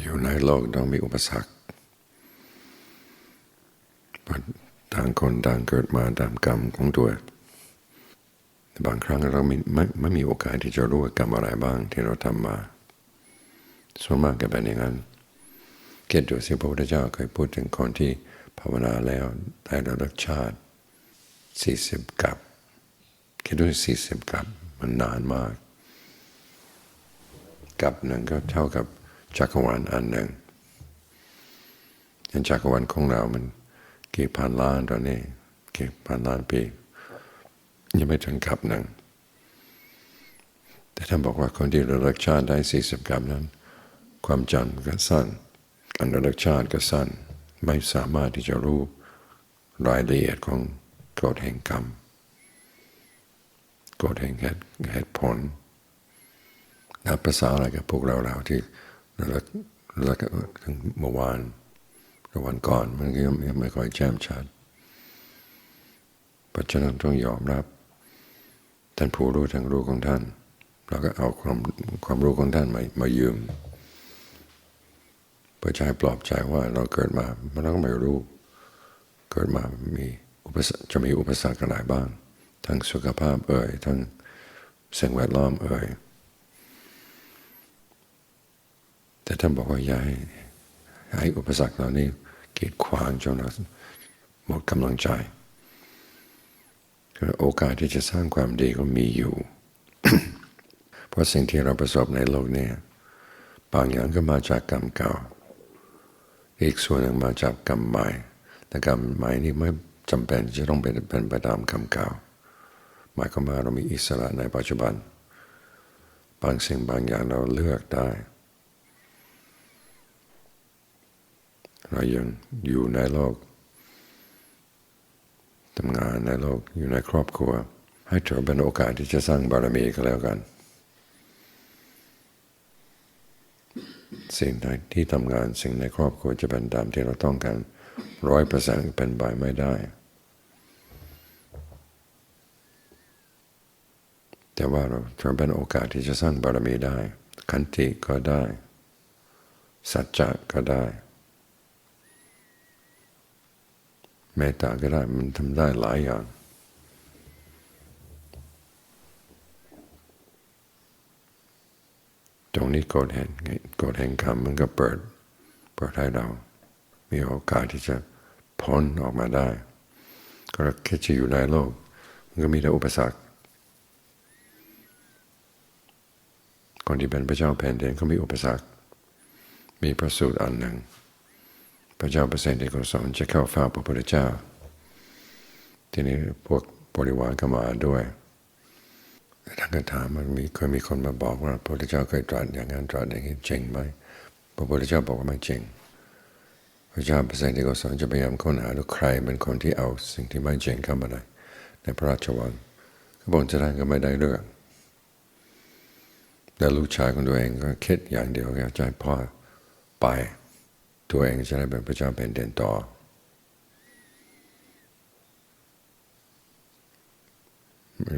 อยู่ในโลกต้องมีอุปสรรคต่างคนต่างเกิดมาตามกรรมของตัว บางครั้งเราไม่ไม่ไม่มีโอกาสที่จะรู้ว่ากรรมอะไรบ้างที่เราทำมา ส่วนมากก็เป็นอย่างนั้น เกิดดูสิพระพุทธเจ้าเคยพูดถึงคนที่ภาวนาแล้วได้ระลึกชาติสี่สิบกับคิดดูสี่สิบกับมันนานมาก กับหนึ่งก็เท่ากับ จักรวาลอันหนึ่งยันจักรวาลของเรา มันกี่พันล้านตอนนี้กี่พันล้านปียังไม่ถึงกับหนึ่ง แต่ท่านบอกว่าคนที่ระลึกชาติได้สี่สิบกับนั้น ความจำก็สั้นการระลึกชาติก็สั้น ไม่สามารถที่จะรู้รายละเอียดของกฎแห่งกรรมกฎแห่งเหตุผลนับภาษาอะไรกับพวกเราเราที่ ระลึกระลึกถึงเมื่อวานหรือวันก่อนมันก็ยังไม่ค่อยแจ่มชัดเพราะฉะนั้นต้องยอมรับ ท่านผู้รู้ทางรู้ของท่าน เราก็เอาความความรู้ของท่านมามายืมเพื่อจะให้ปลอบใจว่าเราเกิดมามันต้องไม่รู้ เกิดมามีอุปสรรคจะมีอุปสรรคอะไรบ้าง ทั้งสุขภาพเอ่ยทั้งสิ่งแวดล้อมเอ่ย แต่ท่านบอกว่าอย่าให้ให้อุปสรรคเหล่านี้กีดขวางจนเราหมดกำลังใจโอกาสที่จะสร้างความดีก็มีอยู่ เพราะสิ่งที่เราประสบในโลกนี้บางอย่างก็มาจากกรรมเก่า อีกส่วนหนึ่งมาจากกรรมใหม่ แต่กรรมใหม่นี่ไม่จำเป็นจะต้องเป็นเป็นไปตามกรรมเก่า หมายความว่าเรามีอิสระในปัจจุบัน บางสิ่งบางอย่างเราเลือกได้ เรายังอยู่ในโลกทำงานในโลกอยู่ในครอบครัว ให้ถือเป็นโอกาสที่จะสร้างบารมีก็แล้วกัน สิ่งใดที่ทำงานสิ่งในครอบครัวจะเป็นตามที่เราต้องการร้อยเปอร์เซ็นต์เป็นไปไม่ได้ แต่ว่าเราถือเป็นโอกาสที่จะสร้างบารมีได้ ขันติก็ได้ สัจจะก็ได้เมตตาก็ได้มันทำได้หลายอย่าง ตรงนี้กฎแห่งกฎแห่งกรรมมันก็เปิดเปิดให้เรา มีโอกาสที่จะพ้นออกมาได้ ก็แค่จะอยู่ในโลก มันก็มีแต่อุปสรรคคนที่เป็นพระเจ้าแผ่นดินก็มีอุปสรรค มีประสูตรอันหนึ่ง พระเจ้าเปรตที่เขาสอนจะเข้าเฝ้าพระพุทธเจ้า ทีนี้พวกบริวารก็มาด้วยท่านก็ถามมันมีเคยมีคนมาบอกว่าพระพุทธเจ้าเคยตรัสอย่างนั้นตรัสอย่างนี้จริงไหมพระพุทธเจ้าบอกว่าไม่จริง พระเจ้าเปรตที่เขาสอนจะพยายามค้นหาดูใครเป็นคนที่เอาสิ่งที่ไม่จริงเข้ามาในในพระราชวังก็บอกจะได้ก็ไม่ได้เรื่องแต่ลูกชายของตัวเองก็คิดอย่างเดียวก็ใจพ่อไป ตัวเองจะได้เป็นพระเจ้าเป็นด่นต่อ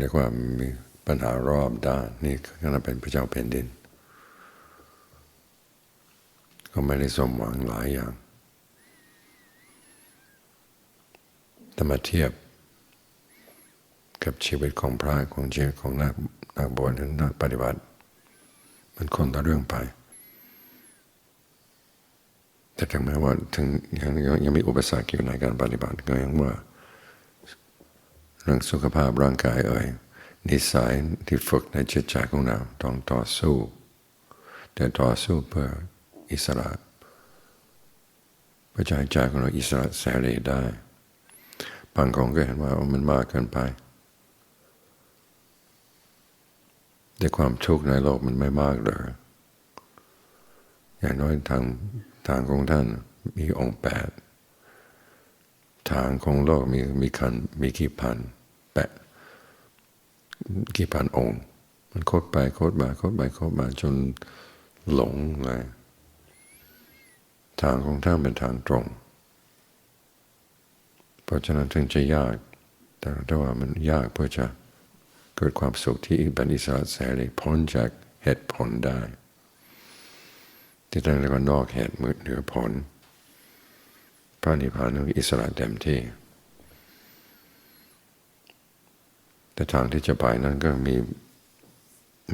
เรียกว่ามีปัญหารอบด้านนี่ก็น่าเป็นพระเจ้าเป็นดิน ก็ไม่ได้สมหวังหลายอย่างแต่มาเทียบกับชีวิตของพระของชีวิตของนักนักบวชหรือนักปฏิบัติ มันคนละเรื่องไป แต่ถึงแม้ว่าถึงยังยังมีอุปสรรคอยู่ในการปฏิบัติก็ยังว่าเรื่องสุขภาพร่างกายเอ่ยนิสัยที่ฝึกในจิตใจของเราต้องต่อสู้ แต่ต่อสู้เพื่ออิสระเพื่อใจใจของเราอิสระเสรีได้บางคนก็เห็นว่ามันมากเกินไป แต่ความทุกข์ในโลกมันไม่มากเลยอย่างน้อยทาง ทางของท่านมีองค์แปดทางของโลกมีมีคันมีกี่พันแปดกี่พันองค์ มันโคตรไปโคตรมาโคตรไปโคตรมาจนหลงเลยทางของท่านเป็นทางตรง เพราะฉะนั้นถึงจะยาก แต่ถ้าว่ามันยากเพื่อจะเกิดความสุขที่เป็นอิสระเสรีพ้นจากเหตุผลได้ ที่ท่านเรียกว่านอกเหตุมืดเหนือผล พระนิพพานนั้นอิสระเต็มที่ แต่ทางที่จะไปนั้นก็มี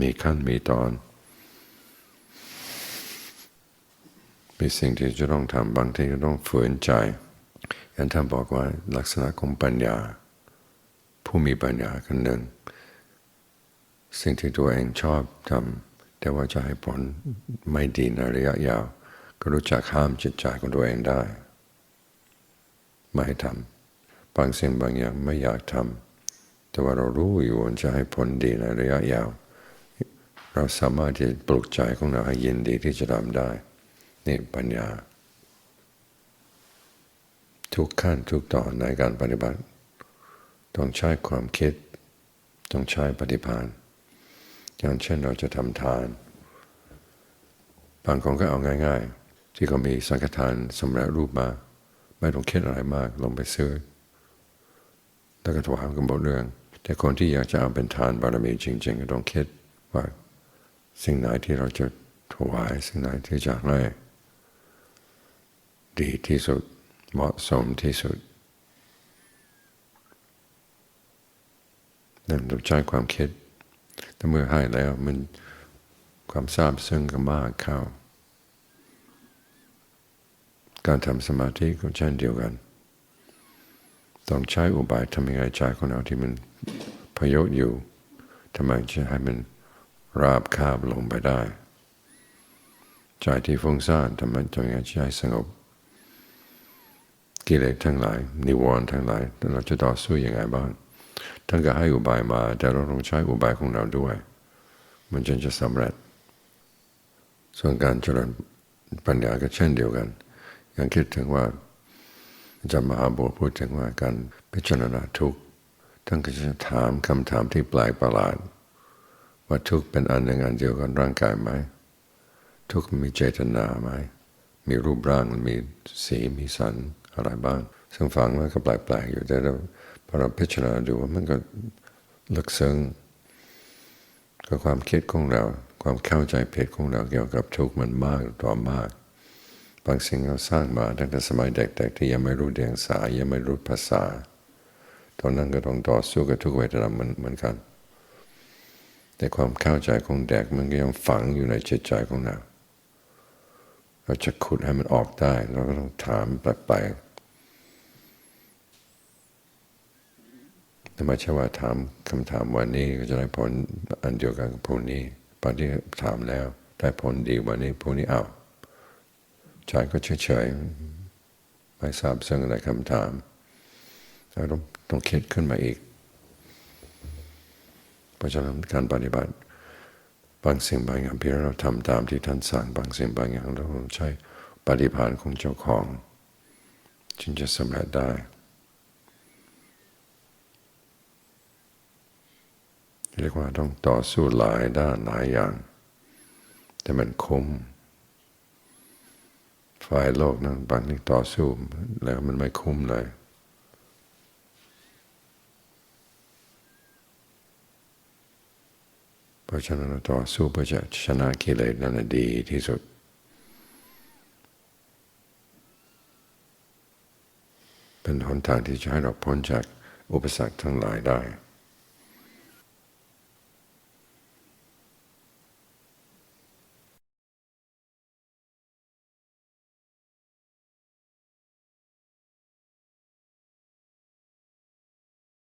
มีขั้นมีตอน มีสิ่งที่จะต้องทำบางทีก็ต้องฝืนใจอย่างท่านบอกว่าลักษณะของปัญญา ผู้มีปัญญาคนหนึ่ง สิ่งที่ตัวเองชอบทำ แต่ว่าจะให้ผลไม่ดีในระยะยาว ก็รู้จักห้ามจิตใจของตัวเองได้ ไม่ให้ทำบางสิ่งบางอย่างไม่อยากทำแต่ว่าเรารู้อยู่ว่าจะให้ผลดีในระยะยาว เราสามารถที่จะปลุกใจของเราให้ยินดีที่จะทำได้ นี่ปัญญา ทุกขั้นทุกตอนในการปฏิบัติ ต้องใช้ความคิด ต้องใช้ปฏิภาณ อย่างเช่นเราจะทำทาน บางคนก็เอาง่าย ๆ ที่เขามีสังฆทานสำเร็จรูปมา ไม่ต้องคิดอะไรมากลงไปซื้อ แล้วก็ถวายกันหมดเรื่อง แต่คนที่อยากจะเอาเป็นทานบารมีจริง ๆ ก็ต้องคิดว่าสิ่งไหนที่เราจะถวายสิ่งไหนที่จะให้ดีที่สุดเหมาะสมที่สุดนั่นต้องใช้ความคิด แต่เมื่อให้แล้วมันความทราบซึ้งก็มากเข้า การทำสมาธิก็เช่นเดียวกัน ต้องใช้อุบายทำยังไงใจของเราที่มันพยศอยู่ทำไมจะให้มันราบคาบลงไปได้ใจที่ฟุ้งซ่านทำไมจะยังไงจะให้สงบ กิเลสทั้งหลาย นิวรณ์ทั้งหลาย เราจะต่อสู้ยังไงบ้าง ท่านก็ให้อุบายมา แต่เราต้องใช้อุบายของเราด้วย มันจึงจะสำเร็จ ส่วนการเจริญปัญญาก็เช่นเดียวกัน ยังคิดถึงว่าจารย์มหาบัวพูดถึงว่าการพิจารณาทุกข์ท่านก็จะถามคำถามที่แปลกประหลาด ว่าทุกข์เป็นอันหนึ่งอันเดียวกันร่างกายไหม ทุกข์มีเจตนาไหม มีรูปร่างมันมีสีมีสันอะไรบ้าง ซึ่งฟังแล้วก็แปลกๆอยู่แต่เรา พอเราพิจารณาดูว่ามันก็ลึกซึ้งก็ความคิดของเรา ความเข้าใจผิดของเราเกี่ยวกับทุกข์มันมากต่อมาก บางสิ่งเราสร้างมาตั้งแต่สมัยเด็กๆที่ยังไม่รู้เดียงสายังไม่รู้ภาษา ตอนนั้นก็ต้องต่อสู้กับทุกเวทนาเหมือนเหมือนกัน แต่ความเข้าใจของเด็กมันก็ยังฝังอยู่ในจิตใจของเรา เราจะขุดให้มันออกได้ เราก็ต้องถามแปลกๆ แต่ม่ใช่ว่าถามคำถามวันนี้ก็จะได้ผลอันเดียวกันกับพวกนี้บางที่ถามแล้ว ได้ผลดีวันนี้พวกนี้เอาใจก็เฉยๆไม่ทราบซึ่งอะไรคำถามเราต้องต้องคิดขึ้นมาอีก เพราะฉะนั้นการปฏิบัติบางสิ่งบางอย่างเพียงเราทำตามที่ท่านสั่งบางสิ่งบางอย่างเราใช้ปฏิภาณของเจ้าของจึงจะสำเร็จได้ เรียกว่าต้องต่อสู้หลายด้านหลายอย่าง แต่มันคุ้มฝ่ายโลกนั้นบางทีต่อสู้แล้วมันไม่คุ้มเลยเพราะฉะนั้นต่อสู้เพื่อจะชนะกิเลสนั่นดีที่สุด เป็นหนทางที่จะให้เราพ้นจากอุปสรรคทั้งหลายได้